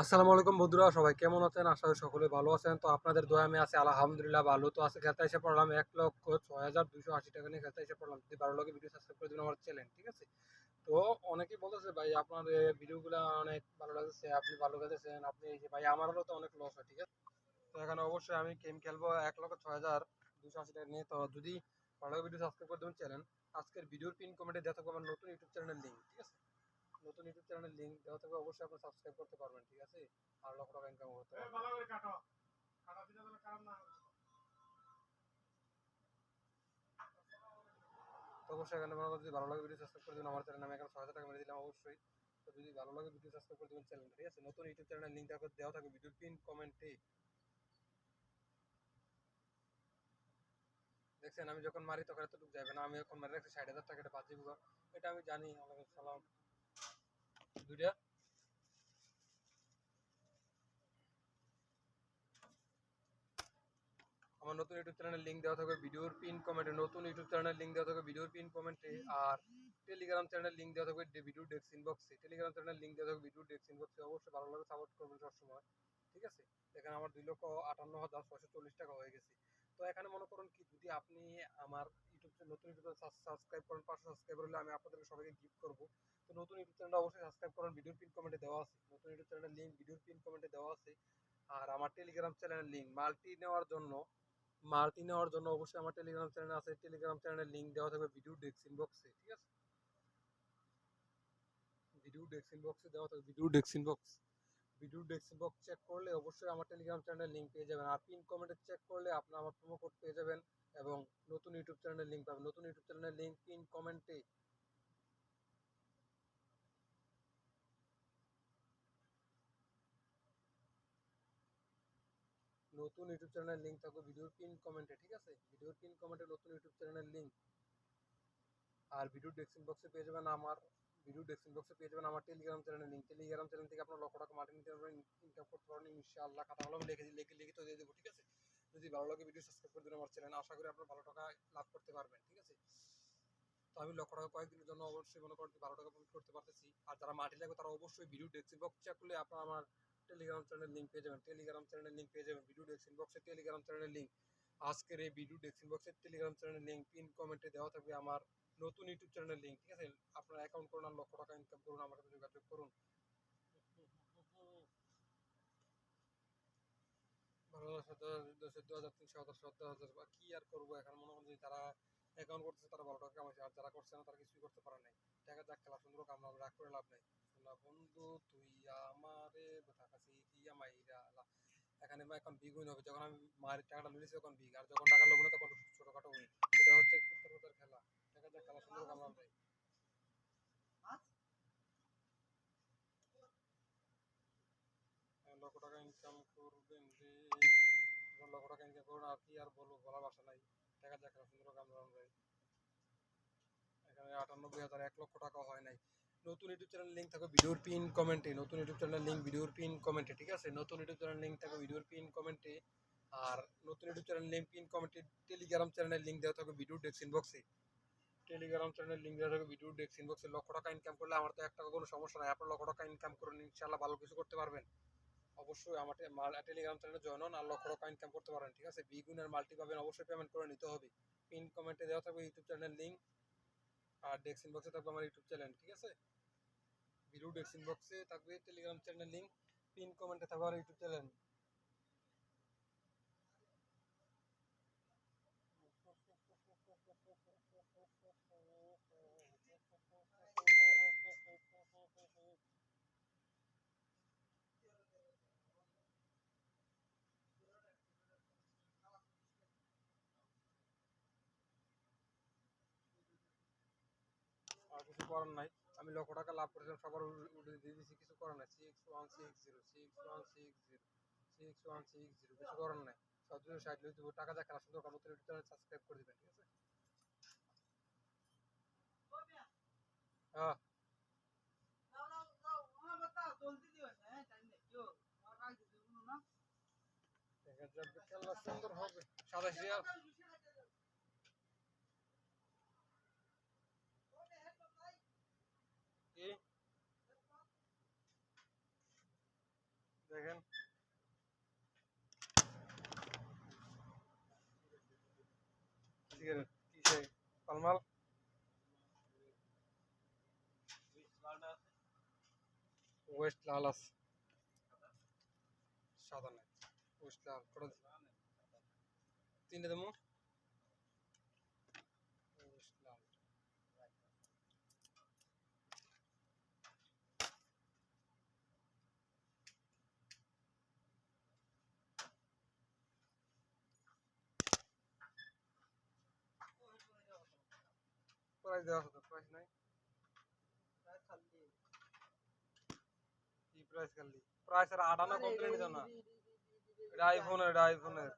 আসসালামু আলাইকুম বন্ধুরা, সবাই কেমন আছেন? আশা করি সকলে ভালো আছেন। তো আপনাদের দোয়া আমি আছি, আলহামদুলিল্লাহ ভালো। তো আজকে খেলতে এসে পড়লাম এক লক্ষ ছয় হাজার দুশো আশি টাকা নিয়ে খেলতে এসে পড়লাম। যদি ভালো লাগে ভিডিও সাবস্ক্রাইব করে দিন আমার চ্যানেল ঠিক আছে? তো অনেকেই বলতেছে, ভাই আপনার ভিডিওগুলো অনেক ভালো লাগছে আপনি ভালো খেলতেছেন, আপনি এই যে, ভাই, আমারও তো অনেক লস হয়, ঠিক আছে? তো এখানে অবশ্যই আমি গেম খেলব এক লক্ষ ছয় হাজার দুশো আশি টাকা নিয়ে। তো যদি ভালো লাগে ভিডিও সাবস্ক্রাইব করে দেবেন চ্যানেল আজকের ভিডিওর পিন কমেন্টে থাকবে আমার নতুন ইউটিউব চ্যানেলের লিঙ্ক ঠিক আছে? নতুন ইউটিউব চ্যানেলের লিঙ্ক দেওয়া থাকবে অবশ্যই আপনি সাবস্ক্রাইব করতে পারবেন ঠিক আছে? আর লক্ষ টাকা ইনকাম করতে পারবেন। ভালো করে কাটো। কাটা দিলে যেন খারাপ না তো অবশ্যই এখানে যদি ভালো লাগে ভিডিও সাবস্ক্রাইব করে দিন আমার চ্যানেল আমি এখানে ছয় হাজার টাকা মেরে দিলাম অবশ্যই। তো যদি ভালো লাগে ভিডিও সাবস্ক্রাইব করে দেবেন চ্যানেল ঠিক আছে? নতুন ইউটিউব চ্যানেলের লিঙ্ক দেওয়া থাকবে ভিডিওর পিন কমেন্টে দেখছেন আমি যখন মারি তখন এতটুকু যাবে না আমি এখন মারি রাখছি ষাট হাজার টাকাটা বাদ দিব এটা আমি জানি ওয়ালাইকুম সালাম। দুইটা। আমার নতুন ইউটিউব চ্যানেলের লিঙ্ক দেওয়া থাকবে ভিডিওর পিন কমেন্টে নতুন ইউটিউব চ্যানেলের লিঙ্ক দেওয়া থাকবে ভিডিওর পিন কমেন্টে আর টেলিগ্রাম চ্যানেলের লিঙ্ক দেওয়া থাকবে ভিডিও ডেস্ক ইনবক্সে টেলিগ্রাম চ্যানেলের লিঙ্ক দেওয়া থাকবে ভিডিও ডেস্ক ইনবক্সে অবশ্যই ভালো লাগে সাপোর্ট করবেন সবসময়। ঠিক আছে? এখানে আমার দুই লক্ষ আটান্ন হাজার ছয়শো চল্লিশ টাকা হয়ে গেছে। তো এখানে মনে করুন কি, যদি আপনি আমার নতুন ইউটিউব সাবস্ক্রাইব করেন, পাঁচশো সাবস্ক্রাইবার হলে আমি আপনাদেরকে সবাইকে গিফট করব। তো নতুন ইউটিউব চ্যানেলটা অবশ্যই সাবস্ক্রাইব করেন ভিডিওর পিন কমেন্টে দেওয়া আছে। নতুন ইউটিউব চ্যানেলের লিঙ্ক ভিডিওর পিন কমেন্টে দেওয়া আছে। আর আমার টেলিগ্রাম চ্যানেলের লিঙ্ক মাল্টি নেওয়ার জন্য মাল্টি নেওয়ার জন্য অবশ্যই আমার টেলিগ্রাম চ্যানেল আছে। টেলিগ্রাম চ্যানেলের লিঙ্ক দেওয়া থাকবে ভিডিও ডেস্ক ইনবক্সে ঠিক আছে? ভিডিও ডেস্ক ইনবক্সে দেওয়া থাকবে video desk inbox video desk inbox check করলে অবশ্যই আমার টেলিগ্রাম চ্যানেলের লিঙ্ক পেয়ে যাবেন। আর পিন কমেন্টে চেক করলে আপনি আমার প্রোমো কোড পেয়ে যাবেন এবং নতুন ইউটিউব চ্যানেলের লিঙ্ক পাবেন। নতুন ইউটিউব চ্যানেলের লিঙ্ক পিন কমেন্টে নতুন ইউটিউব চ্যানেলের লিঙ্ক থাকবে ভিডিওর পিন কমেন্টে ঠিক আছে? ভিডিওর পিন কমেন্টে নতুন ইউটিউব চ্যানেলের লিঙ্ক আর ভিডিও ডেসক্রিপশন বক্সে পেয়ে যাবেন আমার ভিডিও ডেসক্রিপশন বক্সে পেয়ে যাবেন আমার টেলিগ্রাম চ্যানেলের লিঙ্ক টেলিগ্রাম চ্যানেল থেকে আপনার লক্ষ টাকা মার্কেটিং ইনকাম করতে পারবেন। ইনশাআল্লাহ খাতা কলমে লিখে লিখে তো দিয়ে দেবো, ঠিক আছে? যদি ভালো লাগে ভিডিও সাবস্ক্রাইব করে দিন আমার চ্যানেল আশা করি আপনার ভালো টাকা লাভ করতে পারবেন, ঠিক আছে? তো আমি লক্ষ টাকা কয়েকদিনের জন্য অবশ্যই মনে করেন ভালো টাকা প্রফিট করতে পারতেছি। আর যারা মাটি লাগবে তারা অবশ্যই ভিডিও ডেসক্রিপশন বক্স চেক করলে আপনার আমার টেলিগ্রাম চ্যানেলের লিঙ্ক পেয়ে যাবেন। টেলিগ্রাম চ্যানেলের লিঙ্ক পেয়ে যাবেন। ভিডিও ডেস্ক ইনবক্সে টেলিগ্রাম চ্যানেলের লিঙ্ক আজকের এই ভিডিও ডেস্ক ইনবক্সের টেলিগ্রাম চ্যানেলের লিঙ্ক পিন কমেন্টে দেওয়া থাকবে। আমার নতুন ইউটিউব চ্যানেলের লিঙ্ক ঠিক আছে? আপনার অ্যাকাউন্ট করুন আর লক্ষ টাকা ইনকাম করুন, আমার সাথে যোগাযোগ করুন। আর করব এখন? মনে করেন যে তারা অ্যাকাউন্ট তারা যারা করছে না, তারা করতে পারে যাক খেলা সুন্দর লাভ নাই। বন্ধু, তুই আমারে এখানে এখন হবে। যখন আমি টাকাটা তখন বিগ আর যখন টাকা না তখন উইন এটা হচ্ছে খেলা। খেলা সুন্দর লক্ষ টাকা ইনকাম করবেন যখন লক্ষ টাকা ইনকাম করুন আর কি আর বলব, বলার ভাষা নাই। টাকা যাক খেলা সুন্দর আমরা এখানে আটানব্বই হাজার, এক লক্ষ টাকা হয় নাই। নতুন ইউটিউব চ্যানেল লিঙ্ক থাকবে ভিডিওর পিন কমেন্টে নতুন ইউটিউব চ্যানেল লিঙ্ক ভিডিওর পিন কমেন্টে ঠিক আছে? নতুন ইউটিউব চ্যানেল লিঙ্ক থাকবে ভিডিওর পিন কমেন্টে আর নতুন ইউটিউব চ্যানেল লিঙ্ক পিন কমেন্টে টেলিগ্রাম চ্যানেলের লিঙ্ক দেওয়া থাকবে ভিডিও ডেস্ক ইনবক্সে টেলিগ্রাম চ্যানেলের লিঙ্ক দেওয়া থাকবে ভিডিও ডেস্ক ইনবক্সে লক্ষ টাকা ইনকাম করলে আমার তো এক টাকা কোনো সমস্যা নাই। আপনার লক্ষ টাকা ইনকাম করুন ইনশাল্লাহ ভালো কিছু করতে পারবেন। অবশ্যই আমার টেলিগ্রাম চ্যানেলে জয়েন হন আর লক্ষ টাকা ইনকাম করতে পারেন, ঠিক আছে? বিগুনের মাল্টি পাবেন, অবশ্যই পেমেন্ট করে নিতে হবে। পিন কমেন্টে দেওয়া থাকবে ইউটিউব চ্যানেল লিঙ্ক আর ডেস্ক ইনবক্সে থাকবে আমার ইউটিউব চ্যানেল ঠিক আছে? ভিডিও ডেস্ক ইনবক্সে থাকবে টেলিগ্রাম চ্যানেল লিঙ্ক পিন কমেন্টে থাকবে আমার ইউটিউব চ্যানেল আর কিছু করার নাই। আমি লক্ষ টাকা লাভ করেছিলাম, সবার উড়ে দিয়ে দিয়েছি, কিছু করার নাই। Six one six zero six one six zero six one six zero কিছু করার নাই। সব দুশো ষাট লই দেবো, টাকা যা খেলা সুন্দর কামত চ্যানেল সাবস্ক্রাইব করে দেবেন, ঠিক আছে? হ্যাঁ সুন্দর হবে। রিয়াল কি দেখেন সিগারেট কিসে পালমাল? ওয়েস্ট লাল আছে। সাদা নাই। ওয়েস্ট লাল তিনটে দেবো ওয়েস্ট লাল প্রাইস দেওয়া আছে তো প্রাইস নাই কি প্রাইস খালি? প্রাইস আর আটানো কমপ্লেন দিত না। এটা আইফোনের এটা আইফোনের